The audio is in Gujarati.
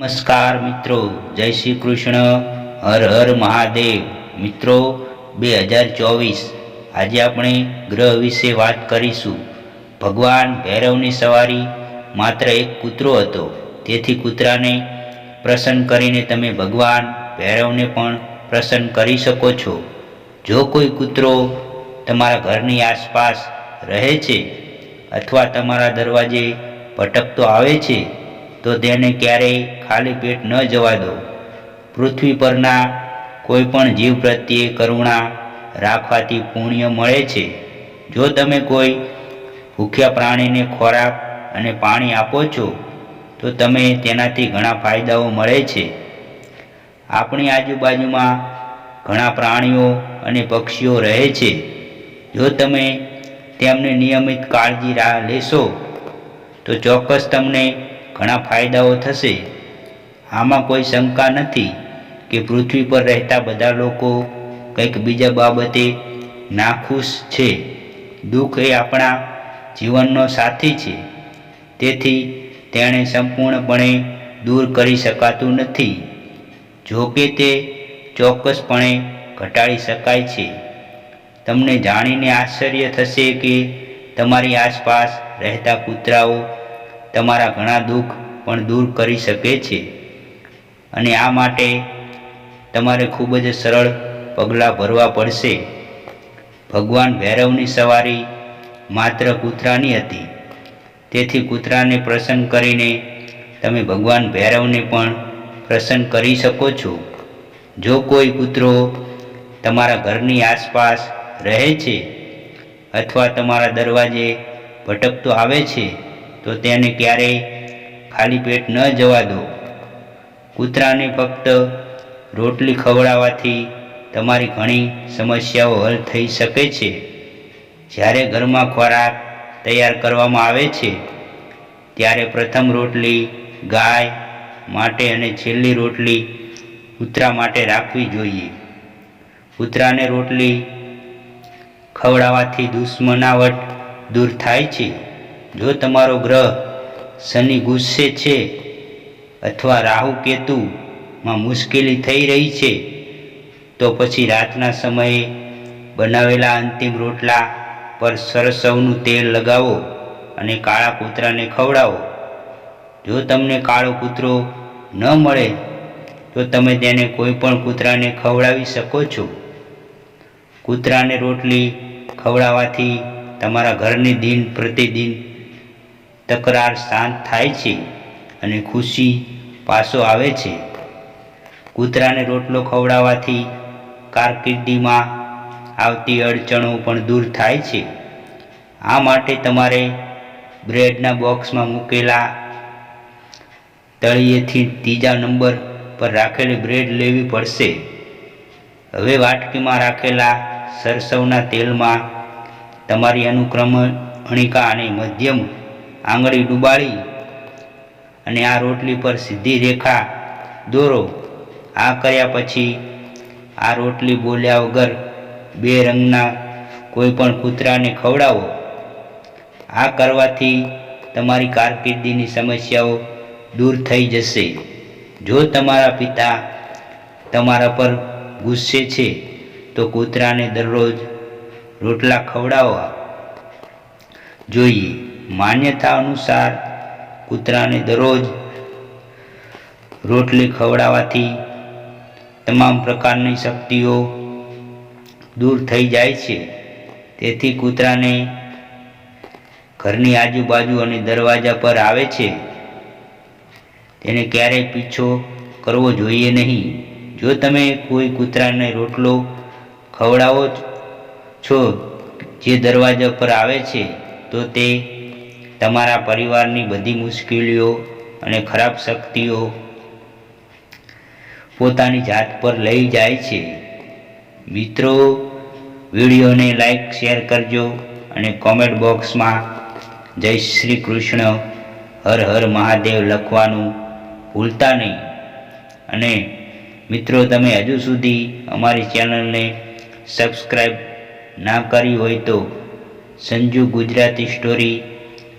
નમસ્કાર મિત્રો, જય શ્રી કૃષ્ણ. હર હર મહાદેવ. મિત્રો, બે હજાર ચોવીસ, આજે આપણે ગ્રહ વિશે વાત કરીશું. ભગવાન ભૈરવની સવારી માત્ર એક કૂતરો હતો. તેથી કૂતરાને પ્રસન્ન કરીને તમે ભગવાન ભૈરવને પણ પ્રસન્ન કરી શકો છો. જો કોઈ કૂતરો તમારા ઘરની આસપાસ રહે છે અથવા તમારા દરવાજે ભટકતો આવે છે તો તેને ક્યારેય ખાલી પેટ ન જવા દો. પૃથ્વી પરના કોઈ પણ જીવ પ્રત્યે કરુણા રાખવાથી પુણ્ય મળે છે. જો તમે કોઈ ભૂખ્યા પ્રાણીને ખોરાક અને પાણી આપો છો, તો તમે તેનાથી ઘણા ફાયદાઓ મળે છે. આપણી આજુબાજુમાં ઘણા પ્રાણીઓ અને પક્ષીઓ રહે છે. જો તમે તેમની નિયમિત કાળજી રાહ લેશો, તો ચોક્કસ તમને ઘણા ફાયદાઓ થશે. આમાં કોઈ શંકા નથી કે પૃથ્વી પર રહેતા બધા લોકો કંઈક બીજા બાબતે નાખુશ છે. દુઃખ એ આપણા જીવનનો સાથી છે. તેથી તેણે સંપૂર્ણપણે દૂર કરી શકાતું નથી. જો કે તે ચોક્કસપણે ઘટાડી શકાય છે. તમને જાણીને આશ્ચર્ય થશે કે તમારી આસપાસ રહેતા કૂતરાઓ તમારા ઘણા દુઃખ પણ દૂર કરી શકે છે. અને આ માટે તમારે ખૂબ જ સરળ પગલાં ભરવા પડશે. ભગવાન ભૈરવની સવારી માત્ર કૂતરાની હતી. તેથી કૂતરાને પ્રસન્ન કરીને તમે ભગવાન ભૈરવને પણ પ્રસન્ન કરી શકો છો. જો કોઈ કૂતરો તમારા ઘરની આસપાસ રહે છે અથવા તમારા દરવાજે ભટકતો આવે છે તો તેને ક્યારેય ખાલી પેટ ન જવા દો. કૂતરાને ફક્ત રોટલી ખવડાવવાથી તમારી ઘણી સમસ્યાઓ હલ થઈ શકે છે. જ્યારે ઘરમાં ખોરાક તૈયાર કરવામાં આવે છે, ત્યારે પ્રથમ રોટલી ગાય માટે અને છેલ્લી રોટલી કૂતરા માટે રાખવી જોઈએ. કૂતરાને રોટલી ખવડાવવાથી દુશ્મનાવટ દૂર થાય છે. જો તમારો ગ્રહ શનિ ગુસ્સે છે અથવા રાહુ કેતુમાં મુશ્કેલી થઈ રહી છે, તો પછી રાતના સમયે બનાવેલા અંતિમ રોટલા પર સરસવનું તેલ લગાવો અને કાળા કૂતરાને ખવડાવો. જો તમને કાળો કૂતરો ન મળે, તો તમે તેને કોઈ પણ કૂતરાને ખવડાવી શકો છો. કૂતરાને રોટલી ખવડાવવાથી તમારા ઘરની દિન પ્રતિદિન તકરાર શાંત થાય છે અને ખુશી પાસો આવે છે. કૂતરાને રોટલો ખવડાવવાથી કારકિર્દીમાં આવતી અડચણો પણ દૂર થાય છે. આ માટે તમારે બ્રેડના બોક્સમાં મૂકેલા તળિયેથી ત્રીજા નંબર પર રાખેલી બ્રેડ લેવી પડશે. હવે વાટકીમાં રાખેલા સરસવના તેલમાં તમારી અનુક્રમણિકા અને મધ્યમ આંગળી ડૂબાડી અને આ રોટલી પર સીધી રેખા દોરો. આ કર્યા પછી આ રોટલી બોલ્યા વગર બે રંગના કોઈ પણ કૂતરાને ખવડાવો. આ કરવાથી તમારી કારકિર્દીની સમસ્યાઓ દૂર થઈ જશે. જો તમારા પિતા તમારા પર ગુસ્સે છે, તો કૂતરાને દરરોજ રોટલા ખવડાવવા જોઈએ. માન્યતા અનુસાર કૂતરાને દરરોજ રોટલી ખવડાવવાથી તમામ પ્રકારની શક્તિઓ દૂર થઈ જાય છે. તેથી કૂતરાને ઘરની આજુબાજુ અને દરવાજા પર આવે છે. તેને ક્યારેય પીછો કરવો જોઈએ નહીં. જો તમે કોઈ કૂતરાને રોટલો ખવડાવો છો જે દરવાજા પર આવે છે, તો તે તમારા પરિવારની બધી મુશ્કેલીઓ અને ખરાબ શક્તિઓ પોતાની જાત પર લઈ જાય છે. મિત્રો, વિડીયોને લાઈક શેર કરજો અને કોમેન્ટ બોક્સમાં જય શ્રી કૃષ્ણ, હર હર મહાદેવ લખવાનું ભૂલતા નહીં. અને મિત્રો, તમે હજુ સુધી અમારી ચેનલને સબસ્ક્રાઈબ ના કરી હોય તો સંજુ ગુજરાતી સ્ટોરી